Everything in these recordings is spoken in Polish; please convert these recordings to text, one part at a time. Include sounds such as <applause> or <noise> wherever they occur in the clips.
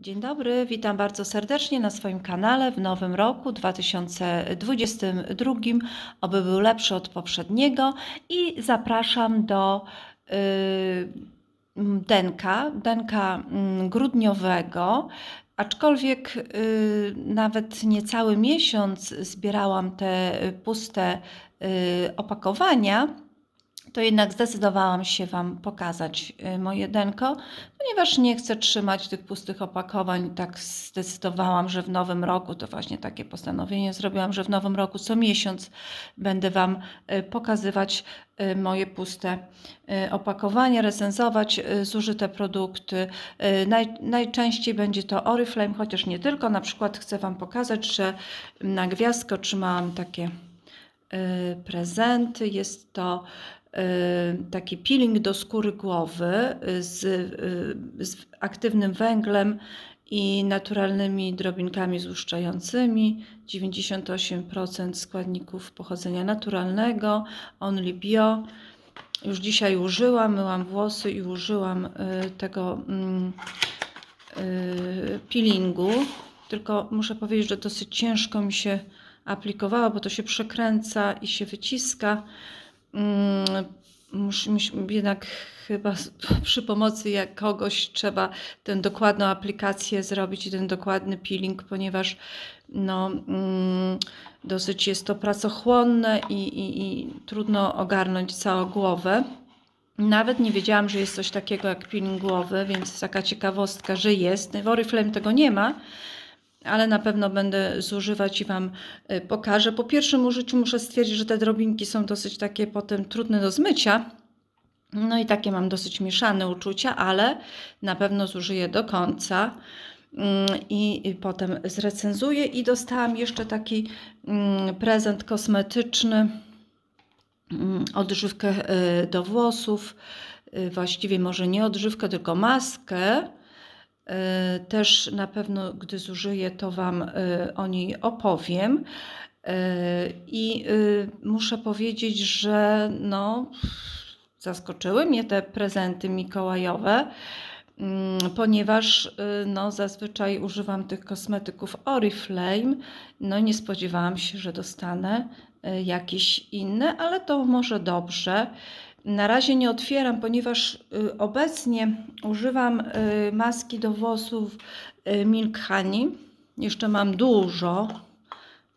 Dzień dobry, witam bardzo serdecznie na swoim kanale w nowym roku 2022. Oby był lepszy od poprzedniego i zapraszam do y, mm, denka, denka mm, grudniowego. Aczkolwiek y, nawet niecały miesiąc zbierałam te puste y, opakowania, to jednak zdecydowałam się Wam pokazać y, moje denko, ponieważ nie chcę trzymać tych pustych opakowań. Tak zdecydowałam, że w nowym roku, to właśnie takie postanowienie zrobiłam, że w nowym roku co miesiąc będę Wam y, pokazywać y, moje puste opakowania, recenzować zużyte produkty. Naj, najczęściej będzie to Oriflame, chociaż nie tylko. Na przykład chcę Wam pokazać, że na gwiazdkę otrzymałam takie prezenty. Jest to taki peeling do skóry głowy y, z, y, z aktywnym węglem i naturalnymi drobinkami złuszczającymi. 98% składników pochodzenia naturalnego, only bio. Już dzisiaj użyłam, myłam włosy i użyłam y, tego mm, y, peelingu. Tylko muszę powiedzieć, że dosyć ciężko mi się aplikowało, bo to się przekręca i się wyciska. Mm, mus- mus- Jednak chyba <laughs> przy pomocy jak kogoś trzeba tę dokładną aplikację zrobić i ten dokładny peeling, ponieważ no, mm, dosyć jest to pracochłonne i, i, i trudno ogarnąć całą głowę. Nawet nie wiedziałam, że jest coś takiego jak peeling głowy, więc taka ciekawostka, że jest. W Oriflame tego nie ma, ale na pewno będę zużywać i Wam y, pokażę. Po pierwszym użyciu muszę stwierdzić, że te drobinki są dosyć takie potem trudne do zmycia. No i takie mam dosyć mieszane uczucia, ale na pewno zużyję do końca mm, i, potem zrecenzuję. I dostałam jeszcze taki mm, prezent kosmetyczny, mm, odżywkę y, do włosów. Y, Właściwie może nie odżywkę, tylko maskę. Y, Też na pewno, gdy zużyję, to Wam y, o niej opowiem. Y, I muszę powiedzieć, że no, zaskoczyły mnie te prezenty mikołajowe, mm, ponieważ no, zazwyczaj używam tych kosmetyków Oriflame. No, nie spodziewałam się, że dostanę jakieś inne, ale to może dobrze. Na razie nie otwieram, ponieważ y, obecnie używam y, maski do włosów y, Milk Honey. Jeszcze mam dużo.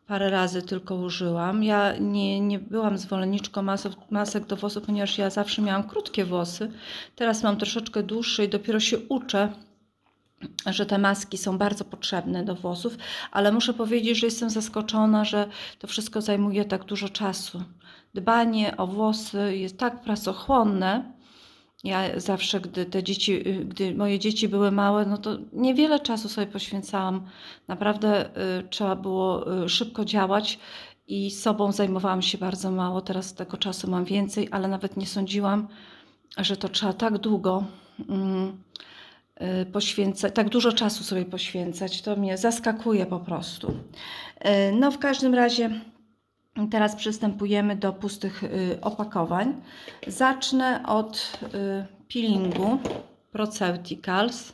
Parę razy tylko użyłam. Ja nie, nie byłam zwolenniczką masek do włosów, ponieważ ja zawsze miałam krótkie włosy. Teraz mam troszeczkę dłuższe i dopiero się uczę, że te maski są bardzo potrzebne do włosów, ale muszę powiedzieć, że jestem zaskoczona, że to wszystko zajmuje tak dużo czasu. Dbanie o włosy jest tak pracochłonne. Ja zawsze, gdy te dzieci, gdy moje dzieci były małe, no to niewiele czasu sobie poświęcałam. Naprawdę y, trzeba było y, szybko działać i sobą zajmowałam się bardzo mało. Teraz tego czasu mam więcej, ale nawet nie sądziłam, że to trzeba tak długo y, poświęcać, tak dużo czasu sobie poświęcać. To mnie zaskakuje po prostu. Y, No, w każdym razie teraz przystępujemy do pustych y, opakowań. Zacznę od y, peelingu Proceuticals.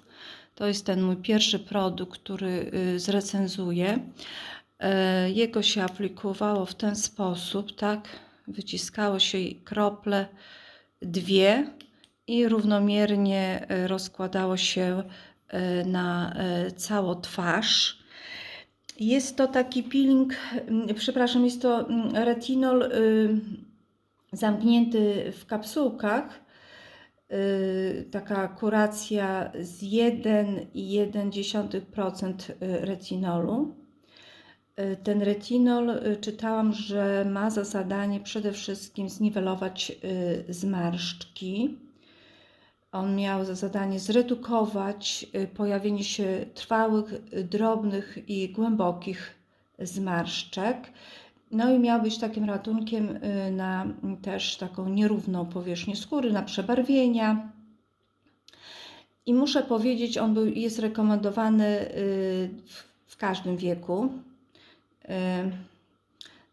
To jest ten mój pierwszy produkt, który y, zrecenzuję. Y, Jego się aplikowało w ten sposób, tak? Wyciskało się krople dwie i równomiernie y, rozkładało się y, na y, całą twarz. Jest to taki peeling, mm, przepraszam, jest to mm, retinol y, zamknięty w kapsułkach. Y, Taka kuracja z 1,1% retinolu. Y, Ten retinol czytałam, że ma za zadanie przede wszystkim zniwelować zmarszczki. On miał za zadanie zredukować y, pojawienie się trwałych, y, drobnych i głębokich zmarszczek. No i miał być takim ratunkiem y, na mm, też taką nierówną powierzchnię skóry, na przebarwienia. I muszę powiedzieć, on był, jest rekomendowany w, każdym wieku.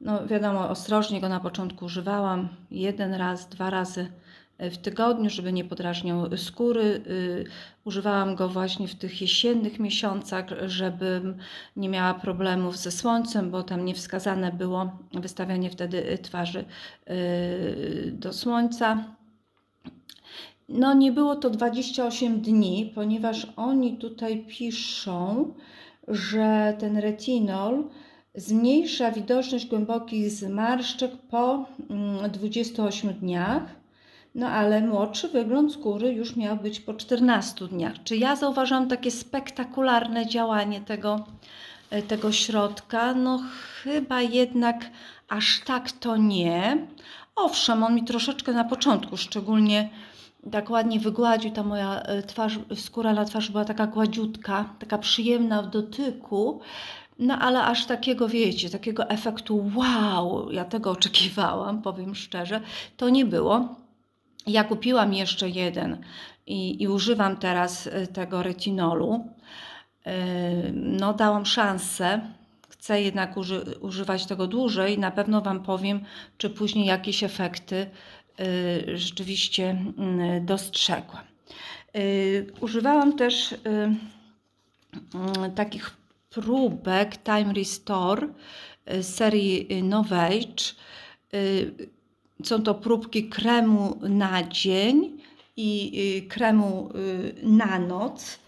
No wiadomo, ostrożnie go na początku używałam. Jeden raz, dwa razy w tygodniu, żeby nie podrażniał skóry. Y, Używałam go właśnie w tych jesiennych miesiącach, żebym nie miała problemów ze słońcem, bo tam niewskazane było wystawianie wtedy twarzy y, do słońca. No, nie było to 28 dni, ponieważ oni tutaj piszą, że ten retinol zmniejsza widoczność głębokich zmarszczek po mm, 28 dniach. No ale młodszy wygląd skóry już miał być po 14 dniach. Czy ja zauważam takie spektakularne działanie tego, e, tego środka? No chyba jednak aż tak to nie. Owszem, on mi troszeczkę na początku, szczególnie tak ładnie wygładził, ta moja e, twarz, skóra na twarzy była taka gładziutka, taka przyjemna w dotyku. No ale aż takiego, wiecie, takiego efektu wow, ja tego oczekiwałam, powiem szczerze, to nie było. Ja kupiłam jeszcze jeden i, i używam teraz y, tego retinolu. Yy, No, dałam szansę. Chcę jednak uży, używać tego dłużej. Na pewno Wam powiem, czy później jakieś efekty yy, rzeczywiście yy, dostrzegłam. Używałam też yy, takich próbek Time Restore y, serii y, Novage. Są to próbki kremu na dzień i y, kremu y, na noc.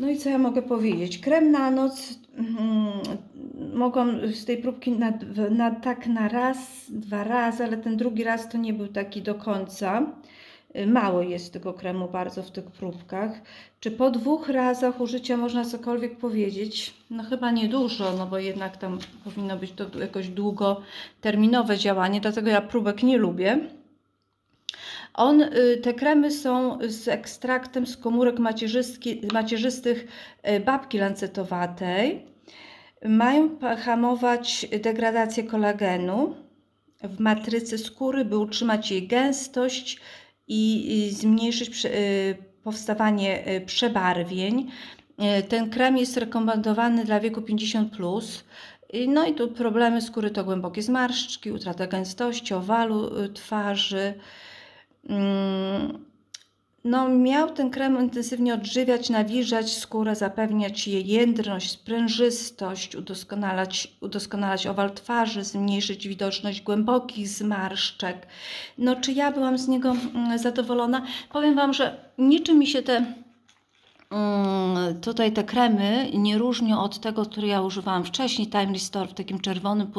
No i co ja mogę powiedzieć? Krem na noc mm, mogłam z tej próbki na, na, tak na raz, dwa razy, ale ten drugi raz to nie był taki do końca. Y, Mało jest tego kremu bardzo w tych próbkach. Czy po dwóch razach użycia można cokolwiek powiedzieć? No chyba niedużo, no bo jednak tam powinno być to jakoś długoterminowe działanie, dlatego ja próbek nie lubię. On, y, te kremy są z ekstraktem z komórek macierzystych y, babki lancetowatej. Mają hamować degradację kolagenu w matrycy skóry, by utrzymać jej gęstość i zmniejszyć y, powstawanie y, przebarwień. Y, Ten krem jest rekomendowany dla wieku 50+. Plus. No i tu problemy skóry to głębokie zmarszczki, utrata gęstości, owalu twarzy. No, miał ten krem intensywnie odżywiać, nawilżać skórę, zapewniać jej jędrność, sprężystość, udoskonalać, udoskonalać owal twarzy, zmniejszyć widoczność głębokich zmarszczek. No, czy ja byłam z niego mm, zadowolona? Powiem Wam, że niczym mi się te Tutaj te kremy nie różnią od tego, który ja używałam wcześniej, Time Restore w takim czerwonym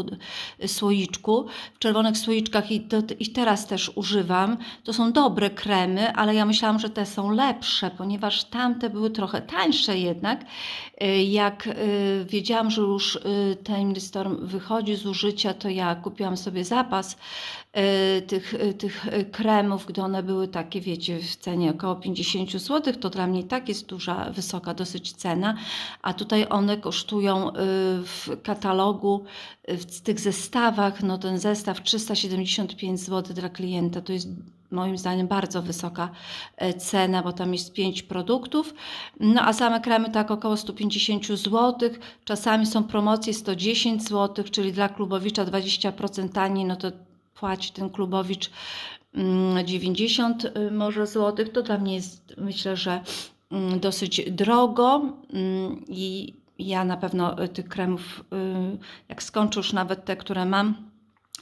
słoiczku, w czerwonych słoiczkach i, to, i teraz też używam. To są dobre kremy, ale ja myślałam, że te są lepsze, ponieważ tamte były trochę tańsze jednak. Y, Jak y, wiedziałam, że już y, Time Restore wychodzi z użycia, to ja kupiłam sobie zapas tych, y, tych y, kremów, gdy one były takie, wiecie, w cenie około 50 zł, to dla mnie tak jest duża, wysoka dosyć cena, a tutaj one kosztują y, w katalogu, y, w tych zestawach, no ten zestaw 375 zł dla klienta, to jest moim zdaniem bardzo wysoka e, cena, bo tam jest 5 produktów. No a same kremy tak około 150 zł. Czasami są promocje 110 zł, czyli dla klubowicza 20% taniej, no to płaci ten klubowicz mm, 90 y, może złotych. To dla mnie jest myślę, że mm, dosyć drogo mm, i ja na pewno y, tych kremów, y, jak skończę już nawet te, które mam,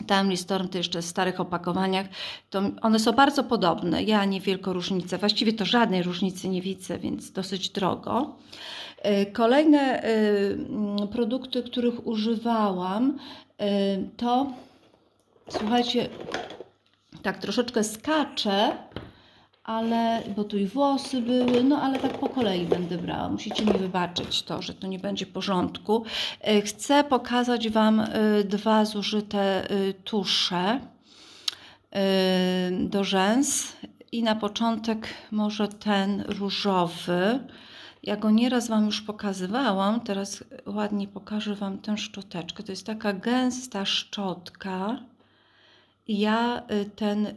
Time Storm to jeszcze w starych opakowaniach, to one są bardzo podobne. Ja niewielką różnicę, właściwie to żadnej różnicy nie widzę, więc dosyć drogo. Kolejne mm, produkty, których używałam, to słuchajcie, tak troszeczkę skaczę, ale, bo tu i włosy były, no ale tak po kolei będę brała. Musicie mi wybaczyć to, że to nie będzie porządku. E, Chcę pokazać Wam e, dwa zużyte e, tusze do rzęs i na początek może ten różowy. Ja go nieraz Wam już pokazywałam, teraz ładnie pokażę Wam tę szczoteczkę. To jest taka gęsta szczotka. Ja y, ten y,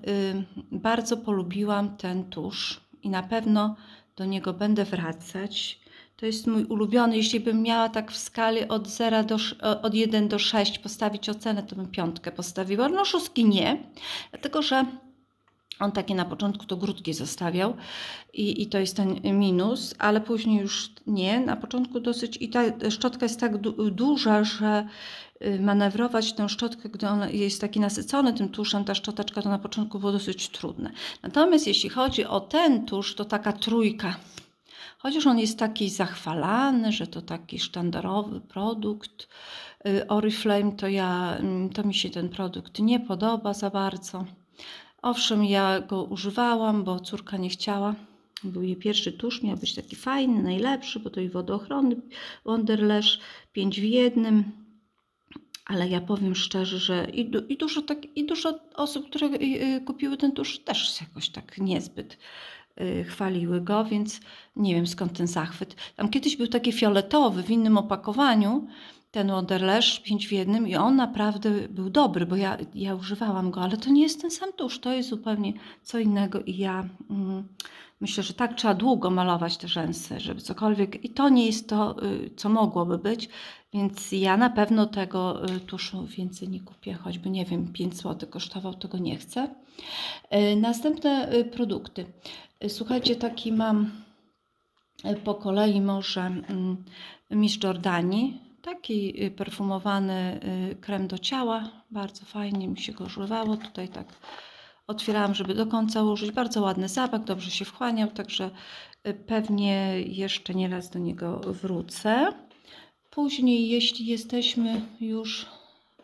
bardzo polubiłam ten tusz i na pewno do niego będę wracać. To jest mój ulubiony. Jeśli bym miała tak w skali od 0 do od 1 do 6 postawić ocenę, to bym piątkę postawiła. No szóstki nie, dlatego że On takie na początku to grudki zostawiał i, i to jest ten minus, ale później już nie. Na początku dosyć i ta szczotka jest tak du duża, że manewrować tę szczotkę, gdy on jest taki nasycony tym tuszem, ta szczoteczka to na początku było dosyć trudne. Natomiast jeśli chodzi o ten tusz, to taka trójka. Chociaż on jest taki zachwalany, że to taki sztandarowy produkt y, Oriflame, to ja, mm, to mi się ten produkt nie podoba za bardzo. Owszem, ja go używałam, bo córka nie chciała. Był jej pierwszy tusz, miał być taki fajny, najlepszy, bo to i wodochronny Wonderlash 5 w jednym. Ale ja powiem szczerze, że i, du- i, dużo, tak, i dużo osób, które y, y, kupiły ten tusz, też jakoś tak niezbyt y, chwaliły go, więc nie wiem skąd ten zachwyt. Tam kiedyś był taki fioletowy w innym opakowaniu, ten Wonderlash 5 w jednym i on naprawdę był dobry, bo ja, ja używałam go, ale to nie jest ten sam tusz, to jest zupełnie co innego i ja mm, myślę, że tak trzeba długo malować te rzęsy, żeby cokolwiek i to nie jest to, y, co mogłoby być, więc ja na pewno tego y, tuszu więcej nie kupię, choćby nie wiem, 5 zł kosztował, tego nie chcę. Y, Następne produkty. Słuchajcie, taki mam po kolei może mm, Miss Jordani, taki perfumowany krem do ciała, bardzo fajnie mi się go używało, tutaj tak otwierałam, żeby do końca użyć, bardzo ładny zapach, dobrze się wchłaniał, także y, pewnie jeszcze nie raz do niego wrócę. Później, jeśli jesteśmy już,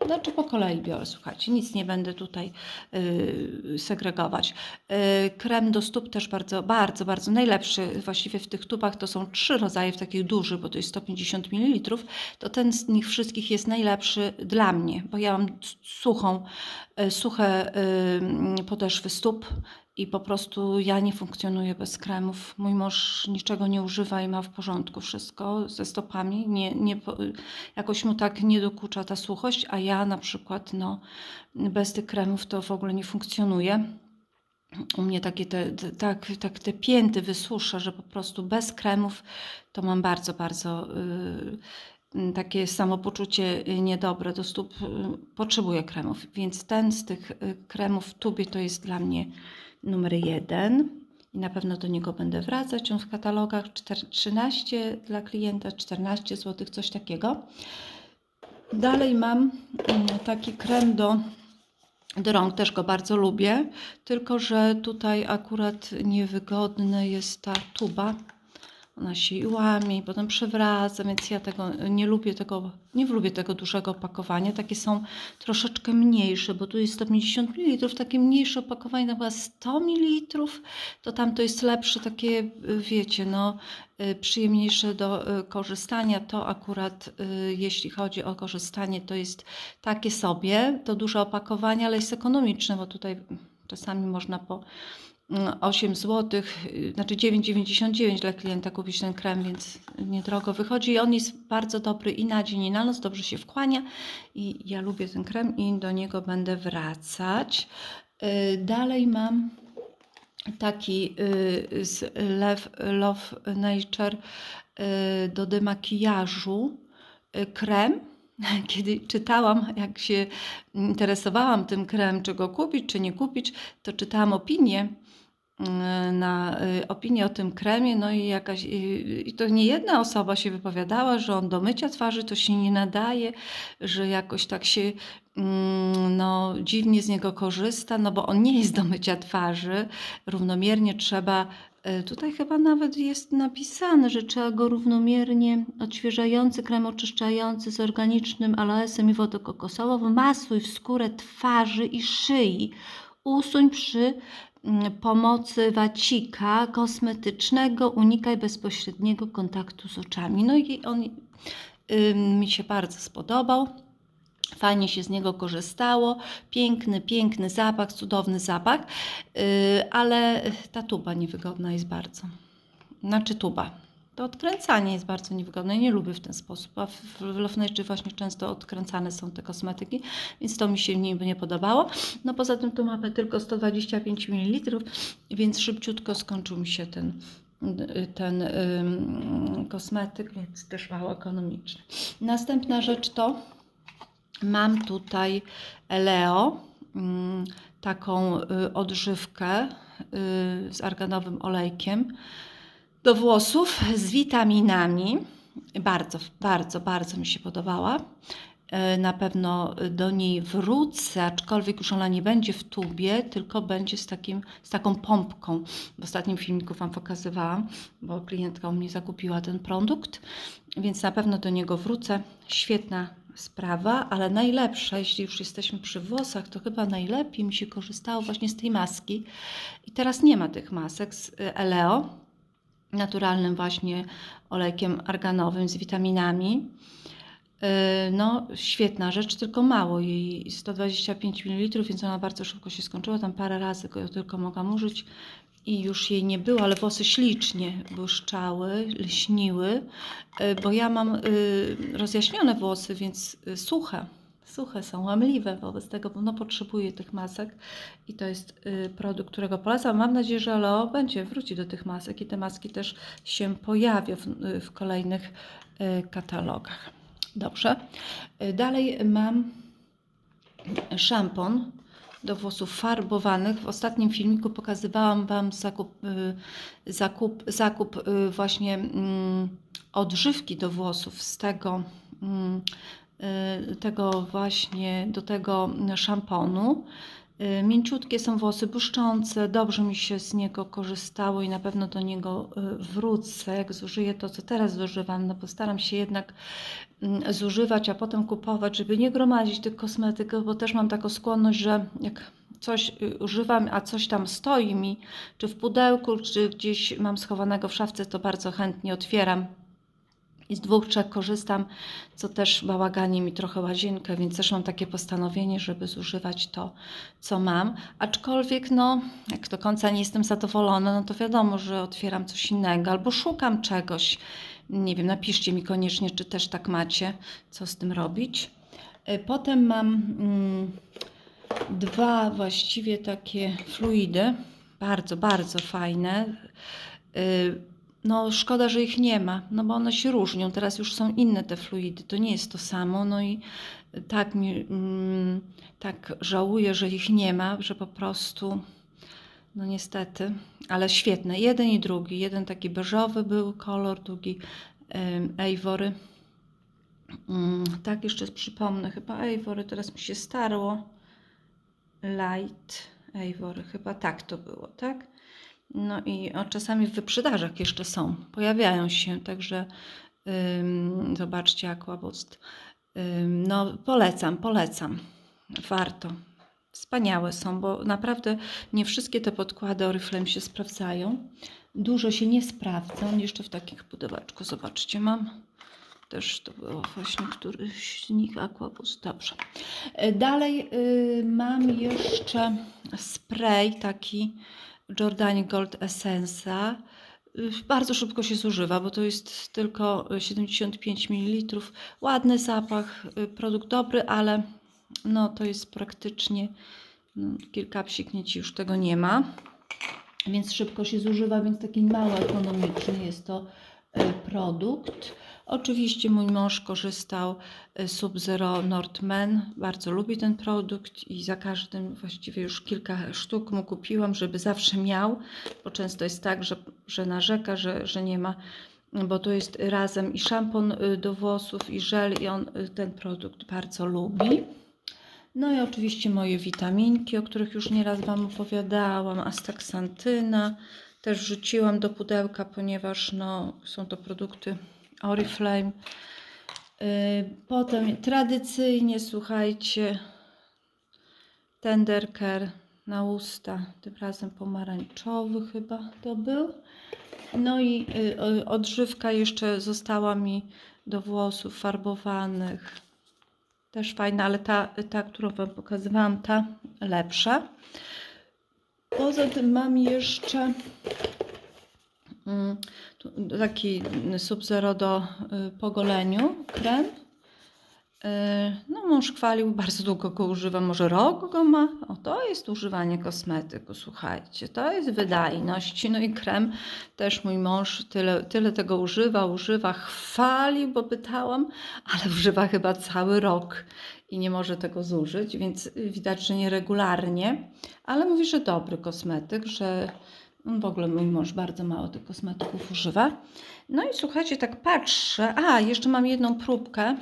znaczy po kolei biorę, słuchajcie, nic nie będę tutaj y, segregować. Y, krem do stóp też bardzo, bardzo, bardzo najlepszy właściwie w tych tubach to są trzy rodzaje w takich dużych, bo to jest 150 ml. To ten z nich wszystkich jest najlepszy dla mnie, bo ja mam suchą, suche y, podeszwy stóp i po prostu ja nie funkcjonuję bez kremów. Mój mąż niczego nie używa i ma w porządku wszystko ze stopami. Nie, nie, jakoś mu tak nie dokucza ta suchość, a ja na przykład no, bez tych kremów to w ogóle nie funkcjonuje. U mnie takie te, te, tak, tak te pięty wysusza, że po prostu bez kremów to mam bardzo, bardzo y, takie samopoczucie y, niedobre do stóp. y, Potrzebuję kremów, więc ten z tych y, kremów w tubie to jest dla mnie numer jeden. I na pewno do niego będę wracać. On w katalogach czter- 13 dla klienta, 14 zł, coś takiego. Dalej mam mm, taki krem do do rąk też go bardzo lubię, tylko że tutaj akurat niewygodna jest ta tuba. Ona się i łamie i potem przewraca, więc ja tego nie lubię tego, nie lubię tego dużego opakowania. Takie są troszeczkę mniejsze, bo tu jest 150 ml, takie mniejsze opakowanie, to chyba 100 ml, to tam to jest lepsze, takie y, wiecie, no y, przyjemniejsze do y, korzystania. To akurat jeśli chodzi o korzystanie, to jest takie sobie, to duże opakowanie, ale jest ekonomiczne, bo tutaj czasami można po 8 zł, znaczy 9,99 dla klienta kupić ten krem, więc niedrogo wychodzi. I on jest bardzo dobry i na dzień, i na noc, dobrze się wchłania. I ja lubię ten krem i do niego będę wracać. Y, Dalej mam taki y, z Love, Nature y, do demakijażu y, krem. <laughs> Kiedy czytałam, jak się interesowałam tym krem, czy go kupić, czy nie kupić, to czytałam opinię y, na y, opinię o tym kremie, no i jakaś, y, i to nie jedna osoba się wypowiadała, że on do mycia twarzy to się nie nadaje, że jakoś tak się mm, no, dziwnie z niego korzysta, no bo on nie jest do mycia twarzy, równomiernie trzeba, y, tutaj chyba nawet jest napisane, że trzeba go równomiernie odświeżający, krem oczyszczający z organicznym aloesem i wodą kokosową, w skórę twarzy i szyi. Usuń przy pomocy wacika kosmetycznego, unikaj bezpośredniego kontaktu z oczami. No i on y, mi się bardzo spodobał. Fajnie się z niego korzystało. Piękny, piękny zapach, cudowny zapach, y, ale ta tuba niewygodna jest bardzo. Znaczy tuba. To odkręcanie jest bardzo niewygodne. Nie lubię w ten sposób. A w, w Nature właśnie często odkręcane są te kosmetyki, więc to mi się nie, nie podobało. No poza tym tu mamy tylko 125 ml, więc szybciutko skończył mi się ten, ten ym, kosmetyk, więc też mało ekonomiczny. Następna rzecz to mam tutaj Leo mm, taką y, odżywkę y, z arganowym olejkiem do włosów z witaminami. Bardzo, bardzo, bardzo mi się podobała. E, Na pewno do niej wrócę, aczkolwiek już ona nie będzie w tubie, tylko będzie z, takim, z taką pompką. W ostatnim filmiku Wam pokazywałam, bo klientka u mnie zakupiła ten produkt, więc na pewno do niego wrócę. Świetna sprawa, ale najlepsza, jeśli już jesteśmy przy włosach, to chyba najlepiej mi się korzystało właśnie z tej maski. I teraz nie ma tych masek z y, Eleo, naturalnym właśnie olejkiem arganowym z witaminami. Yy, No, świetna rzecz, tylko mało jej 125 ml, więc ona bardzo szybko się skończyła. Tam parę razy go tylko mogłam użyć i już jej nie było, ale włosy ślicznie błyszczały, lśniły, yy, bo ja mam yy, rozjaśnione włosy, więc suche. Suche są, łamliwe, wobec tego no, potrzebuję tych masek i to jest y, produkt, którego polecam. Mam nadzieję, że Leo będzie wróci do tych masek i te maski też się pojawią w, y, w kolejnych y, katalogach. Dobrze. Dalej mam szampon do włosów farbowanych. W ostatnim filmiku pokazywałam Wam zakup, zakup, zakup właśnie mm, odżywki do włosów z tego, mm, tego właśnie do tego szamponu. Y, Mięciutkie są włosy, błyszczące, dobrze mi się z niego korzystało i na pewno do niego y, wrócę, jak zużyję to, co teraz zużywam, no postaram się jednak mm, zużywać, a potem kupować, żeby nie gromadzić tych kosmetyków, bo też mam taką skłonność, że jak coś y, używam, a coś tam stoi mi, czy w pudełku, czy gdzieś mam schowanego w szafce, to bardzo chętnie otwieram i z dwóch, trzech korzystam, co też bałaganie mi trochę łazienkę, więc też mam takie postanowienie, żeby zużywać to, co mam. Aczkolwiek, no, jak do końca nie jestem zadowolona, no to wiadomo, że otwieram coś innego albo szukam czegoś. Nie wiem, napiszcie mi koniecznie, czy też tak macie, co z tym robić. Y, Potem mam mm, dwa właściwie takie fluidy, bardzo, bardzo fajne. Y, no, szkoda, że ich nie ma, no bo one się różnią. Teraz już są inne te fluidy, to nie jest to samo. No i tak mi, mm, tak żałuję, że ich nie ma, że po prostu, no niestety, ale świetne. Jeden i drugi. Jeden taki beżowy był kolor, drugi Ejwory. Mm, tak, jeszcze przypomnę, chyba Ejwory, teraz mi się starło. Light Ejwory, chyba tak to było, tak? No i czasami w wyprzedażach jeszcze są, pojawiają się, także ym, zobaczcie Aquaboost. Ym, no polecam, polecam, warto. Wspaniałe są, bo naprawdę nie wszystkie te podkłady Oriflame się sprawdzają. Dużo się nie sprawdza, jeszcze w takich pudełeczku, zobaczcie, mam. Też to było właśnie któryś z nich Aquaboost, dobrze. E, Dalej y, mam jeszcze spray taki Jordani Gold Essensa. Y, Bardzo szybko się zużywa, bo to jest tylko 75 ml. Ładny zapach, y, produkt dobry, ale no to jest praktycznie no, kilka psiknięć już tego nie ma. Więc szybko się zużywa, więc taki mało ekonomiczny jest to y, produkt. Oczywiście mój mąż korzystał y, Sub-Zero Nordman, bardzo lubi ten produkt i za każdym właściwie już kilka sztuk mu kupiłam, żeby zawsze miał, bo często jest tak, że, że narzeka, że, że nie ma, bo to jest razem i szampon y, do włosów i żel i on y, ten produkt bardzo lubi. No i oczywiście moje witaminki, o których już nieraz Wam opowiadałam, astaksantyna, też wrzuciłam do pudełka, ponieważ no, są to produkty Oriflame. Yy, Potem tradycyjnie, słuchajcie, Tender Care na usta, tym razem pomarańczowy chyba to był. No i y, y, odżywka jeszcze została mi do włosów farbowanych. Też fajna, ale ta, ta, którą Wam pokazywałam, ta lepsza. Poza tym mam jeszcze taki Sub-Zero do y, pogoleniu krem. Yy, No, mąż chwalił, bardzo długo go używa, może rok go ma. O, to jest używanie kosmetyku, słuchajcie, to jest wydajność. No i krem też mój mąż tyle, tyle tego używa, używa, chwalił, bo pytałam, ale <laughs> używa chyba cały rok i nie może tego zużyć, więc y, widać, że nieregularnie, ale mówi, że dobry kosmetyk, że w ogóle mój mąż bardzo mało tych kosmetyków używa. No i słuchajcie, tak patrzę, a jeszcze mam jedną próbkę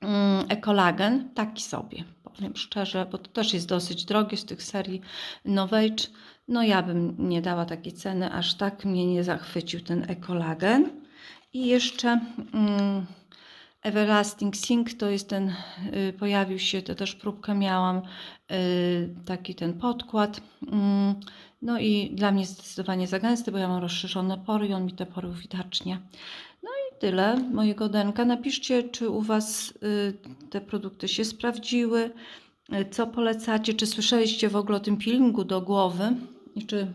mm, ekolagen, taki sobie, powiem szczerze, bo to też jest dosyć drogie z tych serii Novage. No ja bym nie dała takiej ceny, aż tak mnie nie zachwycił ten ekolagen. I jeszcze mm, Everlasting Sink to jest ten, y, pojawił się, to też próbkę miałam, y, taki ten podkład. Mm, no i dla mnie zdecydowanie za gęsty, bo ja mam rozszerzone pory i on mi te pory uwidacznia. No i tyle mojego denka. Napiszcie, czy u Was y, te produkty się sprawdziły, co polecacie, czy słyszeliście w ogóle o tym peelingu do głowy czy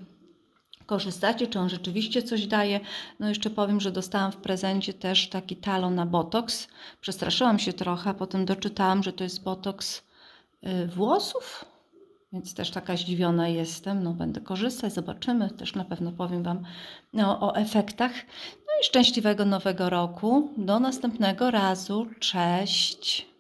korzystacie, czy on rzeczywiście coś daje. No jeszcze powiem, że dostałam w prezencie też taki talon na botox. Przestraszyłam się trochę, a potem doczytałam, że to jest botox y, włosów, więc też taka zdziwiona jestem. No będę korzystać, zobaczymy. Też na pewno powiem Wam no, o efektach. No i szczęśliwego nowego roku. Do następnego razu. Cześć.